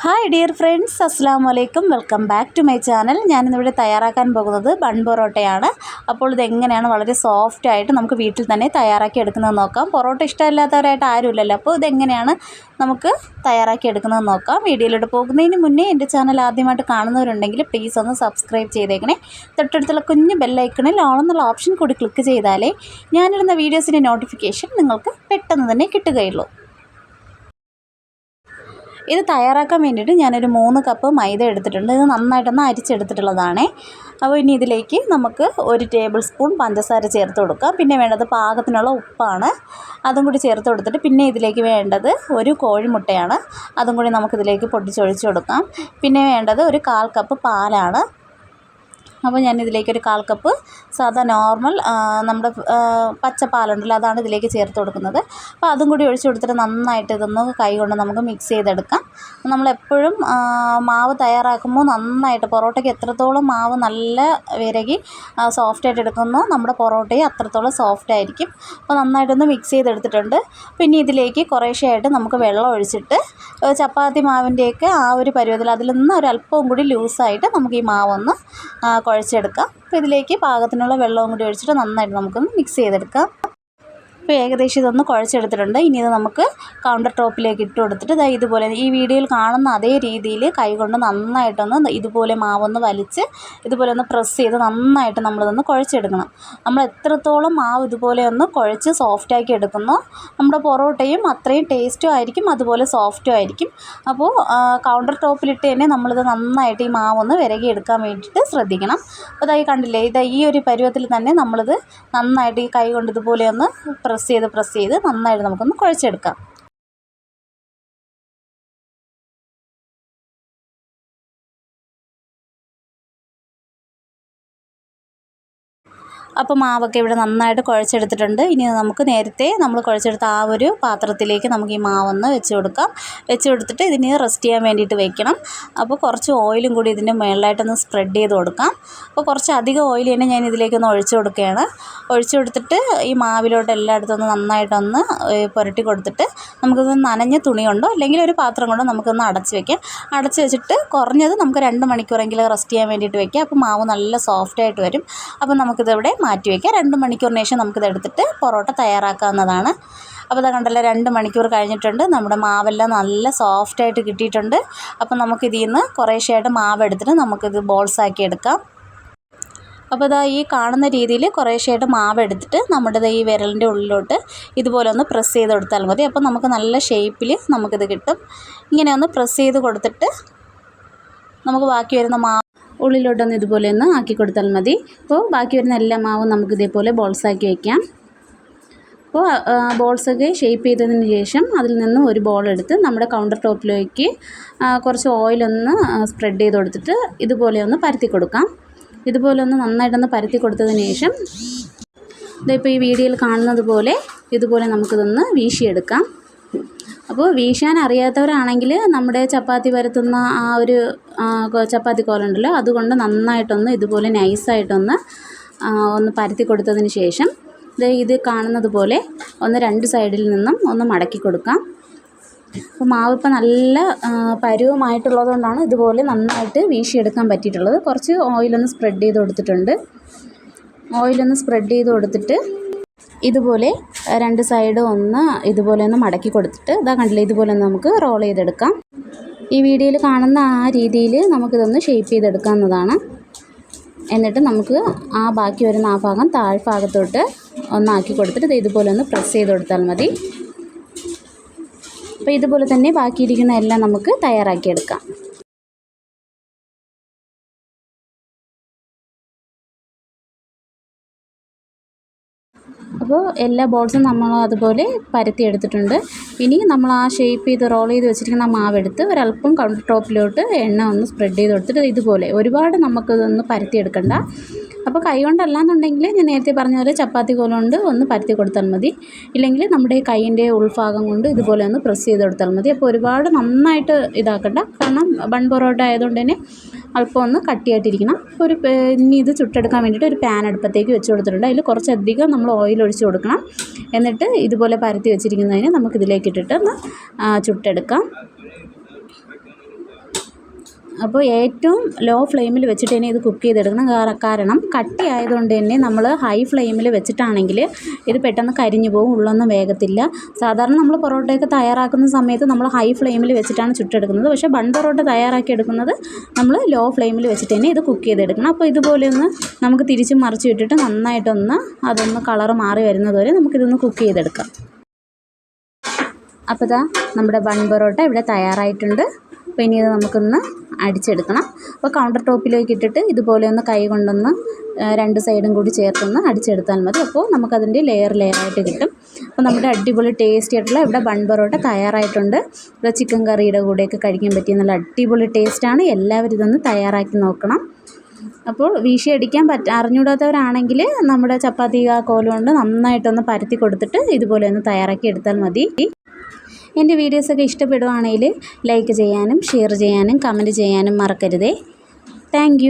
Hi dear friends അസ്സാം വലൈക്കും welcome back to my channel ഞാനിന്നിവിടെ തയ്യാറാക്കാൻ പോകുന്നത് ബൺ പൊറോട്ടയാണ്. അപ്പോൾ ഇതെങ്ങനെയാണ് വളരെ സോഫ്റ്റ് ആയിട്ട് നമുക്ക് വീട്ടിൽ തന്നെ തയ്യാറാക്കി എടുക്കുന്നത് നോക്കാം. പൊറോട്ട ഇഷ്ടമില്ലാത്തവരായിട്ട് ആരുമില്ലല്ലോ. അപ്പോൾ ഇതെങ്ങനെയാണ് നമുക്ക് തയ്യാറാക്കി എടുക്കുന്നത് നോക്കാം. വീഡിയോയിലോട്ട് പോകുന്നതിന് മുന്നേ എന്റെ ചാനൽ ആദ്യമായിട്ട് കാണുന്നവരുണ്ടെങ്കിൽ പ്ലീസ് ഒന്ന് സബ്സ്ക്രൈബ് ചെയ്തേക്കണേ. തൊട്ടടുത്തുള്ള കുഞ്ഞ് ബെല്ലൈക്കണിൽ ഓണെന്നുള്ള ഓപ്ഷൻ കൂടി ക്ലിക്ക് ചെയ്താലേ ഞാനിടുന്ന വീഡിയോസിന്റെ നോട്ടിഫിക്കേഷൻ നിങ്ങൾക്ക് പെട്ടെന്ന് തന്നെ കിട്ടുകയുള്ളൂ. ഇത് തയ്യാറാക്കാൻ വേണ്ടിയിട്ട് ഞാനൊരു മൂന്ന് കപ്പ് മൈദ എടുത്തിട്ടുണ്ട്. ഇത് നന്നായിട്ടൊന്ന് അരിച്ചെടുത്തിട്ടുള്ളതാണേ. അപ്പോൾ ഇനി ഇതിലേക്ക് നമുക്ക് ഒരു ടേബിൾ സ്പൂൺ പഞ്ചസാര ചേർത്ത് കൊടുക്കാം. പിന്നെ വേണ്ടത് പാകത്തിനുള്ള ഉപ്പാണ്. അതും കൂടി ചേർത്ത് കൊടുത്തിട്ട് പിന്നെ ഇതിലേക്ക് വേണ്ടത് ഒരു കോഴിമുട്ടയാണ്. അതും കൂടി നമുക്കിതിലേക്ക് പൊട്ടിച്ചൊഴിച്ച് കൊടുക്കാം. പിന്നെ വേണ്ടത് ഒരു കാൽ കപ്പ് പാലാണ്. അപ്പോൾ ഒരു കാൽ കപ്പ് സാധാ നോർമൽ നമ്മുടെ പച്ച പാലുണ്ടല്ലോ അതാണ് ഇതിലേക്ക് ചേർത്ത് കൊടുക്കുന്നത്. അപ്പോൾ അതും കൂടി ഒഴിച്ച് കൊടുത്തിട്ട് നന്നായിട്ട് ഇതൊന്ന് കൈ കൊണ്ട് നമുക്ക് മിക്സ് ചെയ്തെടുക്കാം. നമ്മളെപ്പോഴും മാവ് തയ്യാറാക്കുമ്പോൾ നന്നായിട്ട് പൊറോട്ടയ്ക്ക് എത്രത്തോളം മാവ് നല്ല വിരകി സോഫ്റ്റായിട്ട് എടുക്കുന്നോ നമ്മുടെ പൊറോട്ടയും അത്രത്തോളം സോഫ്റ്റ് ആയിരിക്കും. അപ്പോൾ നന്നായിട്ടൊന്ന് മിക്സ് ചെയ്തെടുത്തിട്ടുണ്ട്. പിന്നെ ഇതിലേക്ക് കുറേശ്ശെയായിട്ട് നമുക്ക് വെള്ളം ഒഴിച്ചിട്ട് ചപ്പാത്തി മാവിന്റെയൊക്കെ ആ ഒരു പരുവത്തിൽ അതിൽ നിന്ന് ഒരു അല്പവും കൂടി ലൂസായിട്ട് നമുക്ക് ഈ മാവൊന്ന് കുഴച്ചെടുക്കാം. അപ്പോൾ ഇതിലേക്ക് പാകത്തിനുള്ള വെള്ളവും കൂടി ഒഴിച്ചിട്ട് നന്നായിട്ട് നമുക്കൊന്ന് മിക്സ് ചെയ്തെടുക്കാം. ഇപ്പോൾ ഏകദേശം ഇതൊന്ന് കുഴച്ചെടുത്തിട്ടുണ്ട്. ഇനി ഇത് നമുക്ക് കൗണ്ടർ ടോപ്പിലേക്ക് ഇട്ട് കൊടുത്തിട്ട് ഇതാ ഇതുപോലെ ഈ വീഡിയോയിൽ കാണുന്ന അതേ രീതിയിൽ കൈകൊണ്ട് നന്നായിട്ടൊന്ന് ഇതുപോലെ മാവൊന്ന് വലിച്ച് ഇതുപോലെ ഒന്ന് പ്രസ് ചെയ്ത് നന്നായിട്ട് നമ്മളിതൊന്ന് കുഴച്ചെടുക്കണം. നമ്മൾ എത്രത്തോളം മാവ് ഇതുപോലെ ഒന്ന് കുഴച്ച് സോഫ്റ്റാക്കി എടുക്കുന്നോ നമ്മുടെ പൊറോട്ടയും അത്രയും ടേസ്റ്റും ആയിരിക്കും അതുപോലെ സോഫ്റ്റും ആയിരിക്കും. അപ്പോൾ കൗണ്ടർ ടോപ്പിലിട്ട് തന്നെ നമ്മളിത് നന്നായിട്ട് ഈ മാവൊന്ന് വിരകി എടുക്കാൻ വേണ്ടിയിട്ട് ശ്രദ്ധിക്കണം. അപ്പോൾ ഇതായി കണ്ടില്ലേ ഇതാ ഈ ഒരു പരുവത്തിൽ തന്നെ നമ്മളിത് നന്നായിട്ട് ഈ കൈ കൊണ്ട് ഇതുപോലെ ഒന്ന് പ്രസ് ചെയ്ത് പ്രസ് ചെയ്ത് നന്നായിട്ട് നമുക്കൊന്ന് കുഴച്ചെടുക്കാം. അപ്പോൾ മാവൊക്കെ ഇവിടെ നന്നായിട്ട് കുഴച്ചെടുത്തിട്ടുണ്ട്. ഇനി നമുക്ക് നേരത്തെ നമ്മൾ കുഴച്ചെടുത്ത ആ ഒരു പാത്രത്തിലേക്ക് നമുക്ക് ഈ മാവൊന്ന് വെച്ച് കൊടുക്കാം. വെച്ച് കൊടുത്തിട്ട് ഇതിന് റെസ്റ്റ് ചെയ്യാൻ വേണ്ടിയിട്ട് വെക്കണം. അപ്പോൾ കുറച്ച് ഓയിലും കൂടി ഇതിന്റെ മുകളിലായിട്ടൊന്ന് സ്പ്രെഡ് ചെയ്ത് കൊടുക്കാം. അപ്പോൾ കുറച്ച് അധികം ഓയിൽ തന്നെ ഞാൻ ഇതിലേക്കൊന്ന് ഒഴിച്ചു കൊടുക്കുകയാണ്. ഒഴിച്ചു കൊടുത്തിട്ട് ഈ മാവിലോട്ട് എല്ലായിടത്തും ഒന്ന് നന്നായിട്ടൊന്ന് പുരട്ടി കൊടുത്തിട്ട് നമുക്കിത് നനഞ്ഞ തുണി കൊണ്ടോ അല്ലെങ്കിൽ ഒരു പാത്രം കൊണ്ടോ നമുക്കൊന്ന് അടച്ച് വെക്കാം. അടച്ച് വെച്ചിട്ട് കുറഞ്ഞത് നമുക്ക് രണ്ട് മണിക്കൂറെങ്കിലും റെസ്റ്റ് ചെയ്യാൻ വേണ്ടിയിട്ട് വെക്കാം. അപ്പോൾ മാവ് നല്ല സോഫ്റ്റായിട്ട് വരും. അപ്പോൾ നമുക്കിതിവിടെ മാറ്റി രണ്ട് മണിക്കൂറിന് ശേഷം നമുക്കിത് എടുത്തിട്ട് പൊറോട്ട തയ്യാറാക്കാവുന്നതാണ്. അപ്പോൾ ഇതാ കണ്ടല്ലോ രണ്ട് മണിക്കൂർ കഴിഞ്ഞിട്ടുണ്ട്. നമ്മുടെ മാവെല്ലാം നല്ല സോഫ്റ്റായിട്ട് കിട്ടിയിട്ടുണ്ട്. അപ്പോൾ നമുക്കിതിൽ നിന്ന് കുറേശ്ശെയായിട്ട് മാവ് എടുത്തിട്ട് നമുക്കിത് ബോൾസാക്കി എടുക്കാം. അപ്പോൾ ഇതാ ഈ കാണുന്ന രീതിയിൽ കുറേശ്ശെയായിട്ട് മാവ് എടുത്തിട്ട് നമ്മുടെ ഈ വിരലിന്റെ ഉള്ളിലോട്ട് ഇതുപോലെ ഒന്ന് പ്രസ് ചെയ്ത് കൊടുത്താൽ മതി. അപ്പോൾ നമുക്ക് നല്ല ഷേപ്പിൽ നമുക്കിത് കിട്ടും. ഇങ്ങനെ ഒന്ന് പ്രസ് ചെയ്ത് കൊടുത്തിട്ട് നമുക്ക് ബാക്കി വരുന്ന മാവ് ഉള്ളിലോട്ടൊന്ന് ഇതുപോലെ ഒന്ന് ആക്കി കൊടുത്താൽ മതി. അപ്പോൾ ബാക്കി വരുന്ന എല്ലാ മാവും നമുക്ക് ഇതേപോലെ ബോൾസാക്കി വയ്ക്കാം അപ്പോൾ ബോൾസൊക്കെ ഷേപ്പ് ചെയ്തതിന് ശേഷം അതിൽ നിന്ന് ഒരു ബോൾ എടുത്ത് നമ്മുടെ കൗണ്ടർ ടോപ്പിലേക്ക് കുറച്ച് ഓയിലൊന്ന് സ്പ്രെഡ് ചെയ്ത് കൊടുത്തിട്ട് ഇതുപോലെ ഒന്ന് പരത്തി കൊടുക്കാം. ഇതുപോലെ ഒന്ന് നന്നായിട്ടൊന്ന് പരത്തി കൊടുത്തതിന് ശേഷം ഇതിപ്പോൾ ഈ വീഡിയോയിൽ കാണുന്നത് പോലെ ഇതുപോലെ നമുക്കിതൊന്ന് വീശിയെടുക്കാം. അപ്പോൾ വീശാൻ അറിയാത്തവരാണെങ്കിൽ നമ്മുടെ ചപ്പാത്തി പരത്തുന്ന ആ ഒരു ചപ്പാത്തി കോലുണ്ടല്ലോ അതുകൊണ്ട് നന്നായിട്ടൊന്ന് ഇതുപോലെ നൈസായിട്ടൊന്ന് ഒന്ന് പരത്തി കൊടുത്തതിന് ശേഷം ഇത് ഇത് കാണുന്നത് പോലെ ഒന്ന് രണ്ട് സൈഡിൽ നിന്നും ഒന്ന് മടക്കി കൊടുക്കാം. അപ്പോൾ മാവ് ഇപ്പോൾ നല്ല പരുവമായിട്ടുള്ളത് കൊണ്ടാണ് ഇതുപോലെ നന്നായിട്ട് വീശിയെടുക്കാൻ പറ്റിയിട്ടുള്ളത്. കുറച്ച് ഓയിലൊന്ന് സ്പ്രെഡ് ചെയ്ത് കൊടുത്തിട്ടുണ്ട്. ഓയിലൊന്ന് സ്പ്രെഡ് ചെയ്ത് കൊടുത്തിട്ട് ഇതുപോലെ രണ്ട് സൈഡ് ഒന്ന് ഇതുപോലെ ഒന്ന് മടക്കി കൊടുത്തിട്ട് ഇതാ കണ്ടില്ല ഇതുപോലെ ഒന്ന് നമുക്ക് റോൾ ചെയ്തെടുക്കാം. ഈ വീഡിയോയിൽ കാണുന്ന ആ രീതിയിൽ നമുക്കിതൊന്ന് ഷേപ്പ് ചെയ്തെടുക്കാവുന്നതാണ് എന്നിട്ട് നമുക്ക് ആ ബാക്കി വരുന്ന ആ ഭാഗം താഴ്ഭാഗത്തോട്ട് ഒന്നാക്കി കൊടുത്തിട്ട് ഇതുപോലെ ഒന്ന് പ്രസ് ചെയ്ത് കൊടുത്താൽ മതി. അപ്പോൾ ഇതുപോലെ തന്നെ ബാക്കിയിരിക്കുന്ന എല്ലാം നമുക്ക് തയ്യാറാക്കിയെടുക്കാം അപ്പോൾ എല്ലാ ബോൾസും നമ്മൾ അതുപോലെ പരത്തി എടുത്തിട്ടുണ്ട്. ഇനി നമ്മൾ ആ ഷേപ്പ് ചെയ്ത് റോൾ ചെയ്ത് വെച്ചിരിക്കുന്ന മാവെടുത്ത് ഒരല്പം കൗണ്ടർ ടോപ്പിലോട്ട് എണ്ണ ഒന്ന് സ്പ്രെഡ് ചെയ്ത് കൊടുത്തിട്ട് ഇതുപോലെ. ഒരുപാട് നമുക്കിതൊന്ന് പരത്തിയെടുക്കണ്ട അപ്പോൾ കൈ കൊണ്ടല്ലാന്നുണ്ടെങ്കിൽ ഞാൻ നേരത്തെ പറഞ്ഞ പോലെ ചപ്പാത്തി കൊണ്ട് ഒന്ന് പരത്തി കൊടുത്താൽ മതി. ഇല്ലെങ്കിൽ നമ്മുടെ കൈയിന്റെ ഉൾഭാഗം കൊണ്ട് ഇതുപോലെ ഒന്ന് പ്രസ് ചെയ്ത് കൊടുത്താൽ മതി. അപ്പോൾ ഒരുപാട് നന്നായിട്ട് ഇതാക്കണ്ട. കാരണം ബൺ പൊറോട്ട ആയതുകൊണ്ട് തന്നെ അല്പം ഒന്ന് കട്ടിയായിട്ടിരിക്കണം. ഒരു ഇനി ഇത് ചുട്ടെടുക്കാൻ വേണ്ടിയിട്ട് ഒരു പാൻ അടുപ്പത്തേക്ക് വെച്ച് കൊടുത്തിട്ടുണ്ട്. അതിൽ കുറച്ചധികം നമ്മൾ ഓയിൽ ഒഴിച്ച് കൊടുക്കണം. എന്നിട്ട് ഇതുപോലെ പരത്തി വെച്ചിരിക്കുന്നതിന് നമുക്കിതിലേക്ക് ഇട്ടിട്ട് ഒന്ന് ചുട്ടെടുക്കാം. അപ്പോൾ ഏറ്റവും ലോ ഫ്ലെയിമിൽ വെച്ചിട്ട് തന്നെ ഇത് കുക്ക് ചെയ്തെടുക്കണം. കാരണം കട്ടി ആയതുകൊണ്ട് തന്നെ നമ്മൾ ഹൈ ഫ്ലെയിമിൽ വെച്ചിട്ടാണെങ്കിൽ ഇത് പെട്ടെന്ന് കരിഞ്ഞു പോകും ഉള്ളൊന്നും വേഗത്തില്ല. സാധാരണ നമ്മൾ പൊറോട്ടയൊക്കെ തയ്യാറാക്കുന്ന സമയത്ത് നമ്മൾ ഹൈ ഫ്ലെയിമിൽ വെച്ചിട്ടാണ് ചുട്ടെടുക്കുന്നത്. പക്ഷേ ബൺ പൊറോട്ട തയ്യാറാക്കി എടുക്കുന്നത് നമ്മൾ ലോ ഫ്ലെയിമിൽ വെച്ചിട്ട് തന്നെ ഇത് കുക്ക് ചെയ്തെടുക്കണം. അപ്പോൾ ഇതുപോലെ ഒന്ന് നമുക്ക് തിരിച്ച് മറിച്ച് ഇട്ടിട്ട് നന്നായിട്ടൊന്ന് അതൊന്ന് കളറ് മാറി വരുന്നത് വരെ നമുക്കിതൊന്ന് കുക്ക് ചെയ്തെടുക്കാം. അപ്പോൾ ഇതാ നമ്മുടെ ബൺ പൊറോട്ട ഇവിടെ തയ്യാറായിട്ടുണ്ട്. അപ്പോൾ ഇനി ഇത് നമുക്കൊന്ന് അടിച്ചെടുക്കണം. അപ്പോൾ കൗണ്ടർ ടോപ്പിലേക്ക് ഇട്ടിട്ട് ഇതുപോലെ ഒന്ന് കൈ കൊണ്ടൊന്ന് രണ്ട് സൈഡും കൂടി ചേർത്തൊന്ന് അടിച്ചെടുത്താൽ മതി. അപ്പോൾ നമുക്കതിന്റെ ലെയർ ലെയറായിട്ട് കിട്ടും. അപ്പോൾ നമ്മുടെ അടിപൊളി ടേസ്റ്റി ആയിട്ടുള്ള ഇവിടെ ബൺ പൊറോട്ട തയ്യാറായിട്ടുണ്ട്. ഇവിടെ ചിക്കൻ കറിയുടെ കൂടെയൊക്കെ കഴിക്കാൻ പറ്റിയ നല്ല അടിപൊളി ടേസ്റ്റാണ് എല്ലാവരും ഇതൊന്ന് തയ്യാറാക്കി നോക്കണം. അപ്പോൾ വീശി അടിക്കാൻ പറ്റ അറിഞ്ഞൂടാത്തവരാണെങ്കിൽ നമ്മുടെ ചപ്പാത്തി ആ കോലുകൊണ്ട് നന്നായിട്ടൊന്ന് പരത്തി കൊടുത്തിട്ട് ഇതുപോലെ ഒന്ന് തയ്യാറാക്കി എടുത്താൽ മതി. എന്റെ വീഡിയോസൊക്കെ ഇഷ്ടപ്പെടുവാണെങ്കിൽ ലൈക്ക് ചെയ്യാനും ഷെയർ ചെയ്യാനും കമന്റ് ചെയ്യാനും മറക്കരുതേ. താങ്ക്